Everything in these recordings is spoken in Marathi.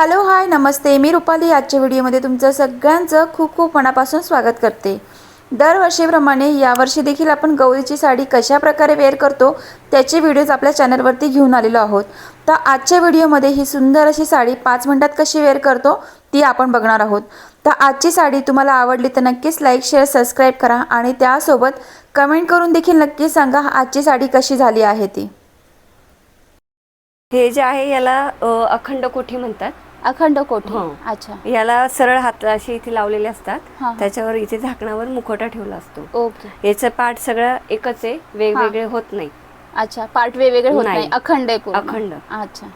हॅलो हाय नमस्ते. मी रुपाली. आजच्या व्हिडिओमध्ये तुमचं सगळ्यांचं खूप खूप मनापासून स्वागत करते. दरवर्षीप्रमाणे यावर्षी देखील आपण गौरीची साडी कशा प्रकारे वेअर करतो त्याचे व्हिडिओज आपल्या चॅनलवरती घेऊन आलेलो आहोत. तर आजच्या व्हिडिओमध्ये ही सुंदर अशी साडी पाच मिनटात कशी वेअर करतो ती आपण बघणार आहोत. तर आजची साडी तुम्हाला आवडली तर नक्कीच लाईक शेअर सबस्क्राईब करा आणि त्यासोबत कमेंट करून देखील नक्की सांगा आजची साडी कशी झाली आहे ती. हे जे आहे याला अखंड कोठी म्हणतात. अखंड कोठी? हो. अच्छा. याला सरळ हात असे इथे लावलेले असतात. हा. त्याच्यावर इथे झाकणावर मुखवटा ठेवला असतो. ओके. याचं पाठ सगळं एकच आहे. वेगवेगळे होत नाही. अच्छा पार्ट वेगवेगळे होत नाही. नाही. अखंड आहे पूर्ण. अखंड. अच्छा.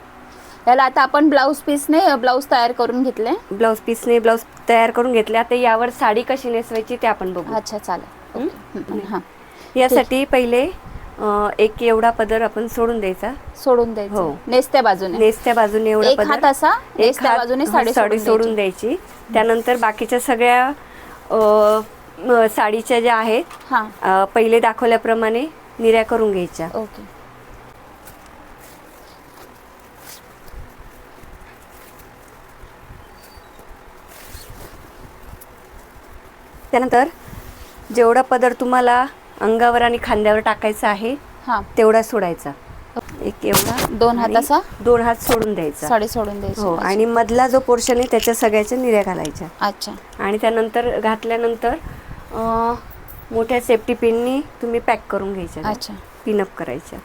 याला आता आपण ब्लाऊज पीसने ब्लाऊज तयार करून घेतले? ब्लाऊज पीसने ब्लाऊज तयार करून घेतले. आता यावर साडी कशी नेसवायची ते आपण बघू. अच्छा चालेल. हं? ओके. हं, हं, हां. यासाठी पहिले एक एवढा पदर आपण सोडून द्यायचा. सोडून द्यायचं. हो. नेसत्या बाजूने. नेसत्या बाजूने एवढा एक पदर. असा एक नेसत्या हात बाजूने साडी साडी सोडून सोडून द्यायची. त्यानंतर बाकीच्या सगळ्या अ, म, साडीच्या ज्या आहेत हां. अ, पहिले दाखवल्याप्रमाणे निऱ्या करून घ्यायच्या. ओके. त्यानंतर जेवढा पदर तुम्हाला अंगावर आणि खांद्यावर टाकायचा आहे. हां. तेवढा सोडायचा. एक एवढा दोन हात आणि असा? दोन हात सोडून द्यायचा. साडी सोडून द्यायची. हो अच्छा. आणि मधला जो पोर्शन आहे त्याच्या सगळ्याच्या निऱ्या घालायच्या. अच्छा. आणि त्यानंतर घातल्यानंतर अ, मोठ्या सेफ्टी पिननी तुम्ही पॅक करून घ्यायच्या. अच्छा. पिनअप करायच्या.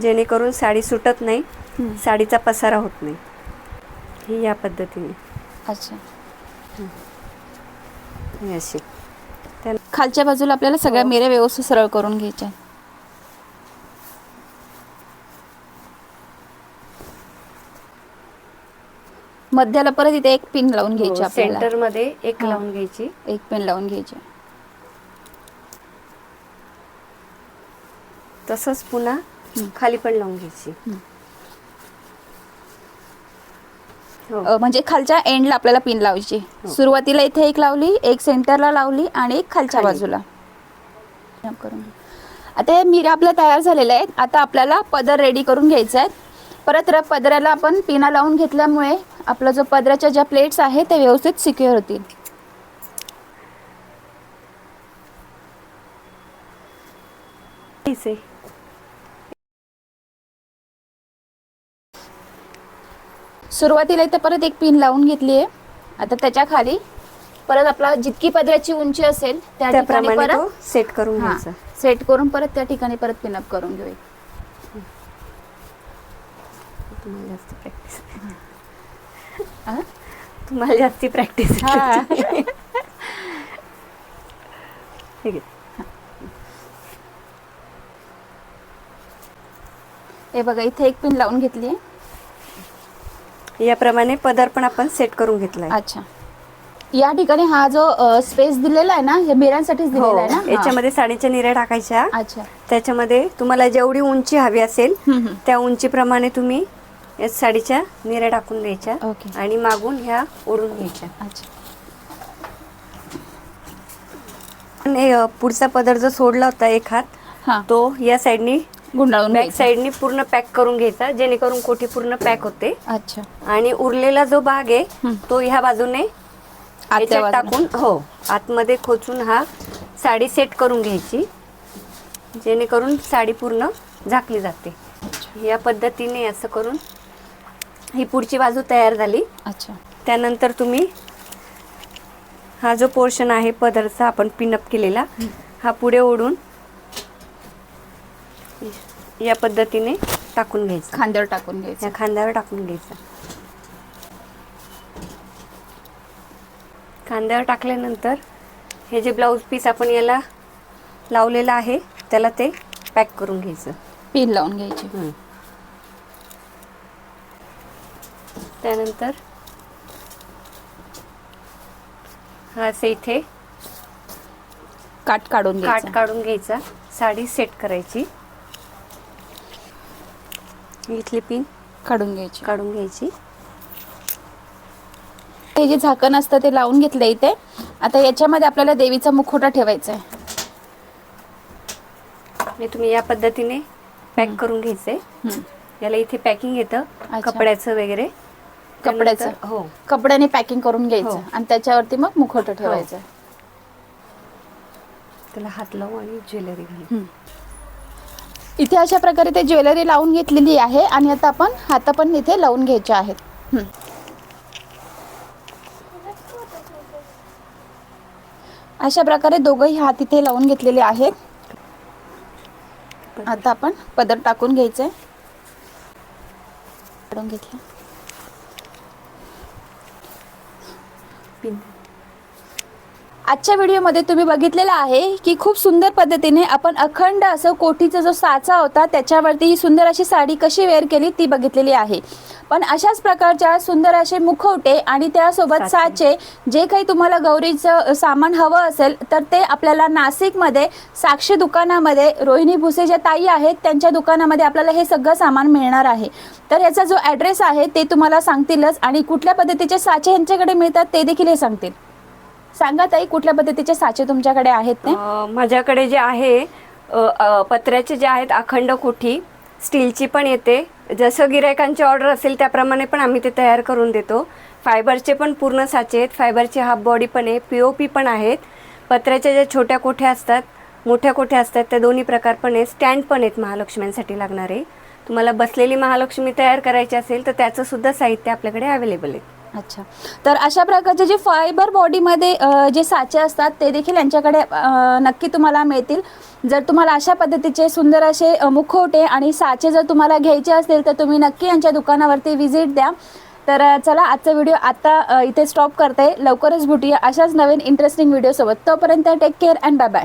जेणेकरून साडी सुटत नाही. साडीचा पसारा होत नाही. ही या पद्धतीने. अच्छा. ही अशी खालच्या बाजूला आपल्याला सगळ्या हो. मेऱ्या व्यवस्थित सरळ करून घ्यायच्या मध्याला परत इथे एक पिन लावून घ्यायची आपल्याला सेंटरमध्ये एक हा. लावून घ्यायची एक पेन लावून घ्यायची तसंच पुन्हा हं. खाली पण लावून घ्यायची हं. हो अ, म्हणजे खालच्या एंडला आपल्याला पिन लावायची हो. सुरुवातीला इथे एक लावली एक सेंटरला लावली आणि एक खालच्या खाली. बाजूला करून घे. आता हे मिऱ्या आपल्या तयार झालेल्या आहेत आता आपल्याला पदर रेडी करून घ्यायचा आहे परत र- पदराला आपण पिना लावून घेतल्यामुळे आपला जो पदराच्या ज्या प्लेट्स आहेत ते व्यवस्थित सिक्युअर होतील आहे. सुरुवातीला इथे परत एक पिन लावून घेतली आहे. आता त्याच्याखाली परत आपला जितकी पदराची उंची असेल त्या ठिकाणी त्याप्रमाणे परत सेट करून हा घ्यायचा. सेट करून परत त्या ठिकाणी परत पिनअप करून घेऊया. तुम्हाला जास्त प्रॅक्टिस हा? तुम्हाला जास्ती प्रॅक्टिस हा. ठीक आहे. हे बघा इथे एक पिन लावून घेतली आहे. याप्रमाणे पदर पण आपण सेट करून घेतलाय. अच्छा. या ठिकाणी हा जो स्पेस दिलेला आहे ना हे मिरांसाठीच हो दिलेला आहे ना. याच्यामध्ये साडीच्या निऱ्या टाकायच्या. अच्छा. त्याच्यामध्ये तुम्हाला जेवढी उंची हवी असेल. त्या उंचीप्रमाणे तुम्ही या साडीच्या निऱ्या टाकून द्यायच्या. आणि मागून ह्या ओढून घ्यायच्या. अच्छा. पुढचा पदर जो सोडला होता एक हात तो या साईडनी गुंडाळून बॅक घ्यायचं. साईडनी पूर्ण पॅक करून घ्यायचा जेणेकरून कोठी पूर्ण पॅक होते. अच्छा. आणि उरलेला जो भाग आहे. तो ह्या बाजूने आतल्या याच्यात बाजूला. टाकून हो आतमध्ये खोचून हा साडी सेट करून घ्यायची जेणेकरून साडी पूर्ण झाकली जाते. या पद्धतीने असं करून ही पुढची बाजू तयार झाली. अच्छा. त्यानंतर तुम्ही हा जो पोर्शन आहे पदरचा आपण पिनअप केलेला हा पुढे ओढून या पद्धतीने टाकून घ्यायचा. खांद्यावर टाकून घ्यायचं. या खांद्यावर टाकून घ्यायचा. खांद्यावर टाकल्यानंतर हे जे ब्लाऊज पीस आपण याला लावलेलं आहे त्याला ते पॅक करून घ्यायचं. पिन लावून घ्यायची. त्यानंतर हा असं इथे काट काढून काट काढून घ्यायचा. साडी सेट करायची. इथली पिन काढून घ्यायची. काढून घ्यायची. हे जे झाकण असतं ते लावून घेतलं इथे. आता याच्यामध्ये आपल्याला देवीचा मुखवटा ठेवायचा आहे. हे तुम्ही या पद्धतीने पॅक करून घ्यायचे. हं. याला इथे पॅकिंग येतं कपड्याचं वगैरे. कपड्याचं? त्यानंतर- हो. कपड्याने पॅकिंग करून घ्यायचं हो. आणि त्याच्यावरती मग मुखवटं ठेवायचं. त्याला हात लावू आणि ज्वेलरी घालू. हं. इथे अशा प्रकारे ते ज्वेलरी लावून घेतलेली आहे आणि आता आपण हात पण इथे लावून घ्यायचे आहेत. अशा प्रकारे दोघंही हात इथे लावून घेतलेले आहेत. आता आपण पदर टाकून घ्यायचंय काढून घेतलं. आजच्या व्हिडिओमध्ये तुम्ही बघितलेलं आहे की खूप सुंदर पद्धतीने आपण अखंड असं कोठीचा जो साचा होता त्याच्यावरती ही सुंदर अशी साडी कशी वेअर केली ती बघितलेली आहे. पण अशाच प्रकारच्या सुंदर असे मुखवटे आणि त्यासोबत साचे. जे काही तुम्हाला गौरीचं सामान हवं असेल तर ते आपल्याला नाशिकमध्ये साक्षी दुकानामध्ये रोहिणी भुसे ज्या ताई आहेत त्यांच्या दुकानामध्ये आपल्याला हे सगळं सामान मिळणार आहे. तर याचा जो ॲड्रेस आहे ते तुम्हाला सांगतीलच आणि कुठल्या पद्धतीचे साचे यांच्याकडे मिळतात ते देखील हे सांगतील. सांगा ताई कुठल्या पद्धतीचे साचे तुमच्याकडे आहेत ते? अं, माझ्याकडे जे आहे पत्र्याचे जे आहेत अखंड कोठी स्टीलची पण येते. जसं गिरायकांची ऑर्डर असेल त्याप्रमाणे पण आम्ही ते तयार करून देतो. फायबरचे पण पूर्ण साचे आहेत. फायबरचे हाफ बॉडी पण आहे पी ओ पी पण आहेत. पत्र्याच्या ज्या छोट्या कोठ्या असतात मोठ्या कोठ्या असतात त्या दोन्ही प्रकार पण आहेत. स्टँड पण आहेत महालक्ष्म्यांसाठी लागणारे. तुम्हाला बसलेली महालक्ष्मी तयार करायची असेल तर त्याचं सुद्धा साहित्य आपल्याकडे अवेलेबल आहे. अच्छा. तर अशा प्रकारचे जे फायबर बॉडीमध्ये जे साचे असतात ते देखील यांच्याकडे नक्की तुम्हाला मिळतील. जर तुम्हाला अशा पद्धतीचे सुंदर असे मुखवटे आणि साचे जर तुम्हाला घ्यायचे असतील तर तुम्ही नक्की यांच्या दुकानावरती व्हिजिट द्या. तर चला आजचा व्हिडिओ आता इथे स्टॉप करते. लवकरच भेटूया अशाच नवीन इंटरेस्टिंग व्हिडिओसोबत तोपर्यंत take care and bye bye